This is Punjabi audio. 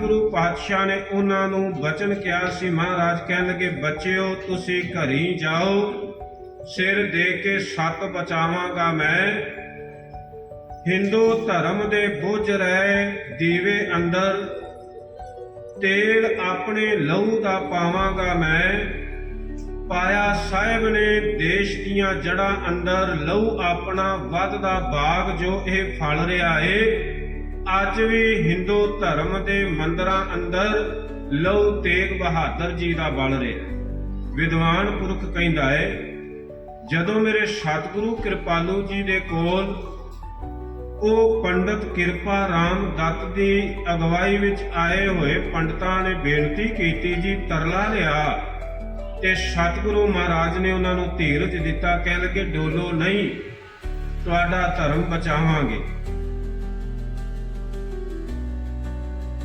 ਸਤਿਗੁਰੂ ਪਾਤਸ਼ਾਹ ਨੇ ਉਹਨਾਂ ਨੂੰ ਬਚਨ ਕਿਹਾ ਸੀ, ਮਹਾਰਾਜ ਕਹਿਣ ਲੱਗੇ, ਬੱਚਿਓ, ਤੁਸੀਂ ਘਰੀ ਜਾਓ, ਸਿਰ ਦੇ ਕੇ ਸੱਤ ਬਚਾਵਾਂਗਾ ਮੈਂ। ਹਿੰਦੂ ਧਰਮ ਦੇ ਬੁੱਝ ਰਹੇ ਦੀਵੇ ਅੰਦਰ, ਤੇਲ ਆਪਣੇ ਲਹੂ ਦਾ ਪਾਵਾਂਗਾ ਮੈਂ। ਪਾਇਆ ਸਾਹਿਬ ਨੇ ਦੇਸ਼ ਦੀਆਂ ਜੜਾਂ ਅੰਦਰ, ਲਹੂ ਆਪਣਾ ਵੱਧਦਾ ਬਾਗ ਜੋ ਇਹ ਫਲ ਰਿਹਾ ਏ। ਅੱਜ ਵੀ ਹਿੰਦੂ ਧਰਮ ਦੇ ਮੰਦਰਾਂ ਅੰਦਰ ਲਹੂ ਤੇਗ ਬਹਾਦਰ ਜੀ ਦਾ ਬਲ ਰਿਹਾ ਵਿਦਵਾਨ ਪੁਰਖ ਕਹਿੰਦਾ ਹੈ, ਜਦੋਂ ਮੇਰੇ ਸਤਿਗੁਰੂ ਕਿਰਪਾਲੂ ਜੀ ਦੇ ਕੋਲ ਉਹ ਪੰਡਤ ਕਿਰਪਾ ਰਾਮ ਦੱਤ ਦੀ ਅਗਵਾਈ ਵਿੱਚ ਆਏ ਹੋਏ ਪੰਡਤਾਂ ਨੇ ਬੇਨਤੀ ਕੀਤੀ ਜੀ, ਤਰਲਾ ਲਿਆ ਤੇ ਸਤਿਗੁਰੂ ਮਹਾਰਾਜ ਨੇ ਉਹਨਾਂ ਨੂੰ ਧੀਰਜ ਦਿੱਤਾ, ਕਹਿਣ ਲੱਗੇ, ਡੋਲੋ ਨਹੀਂ, ਤੁਹਾਡਾ ਧਰਮ ਬਚਾਵਾਂਗੇ।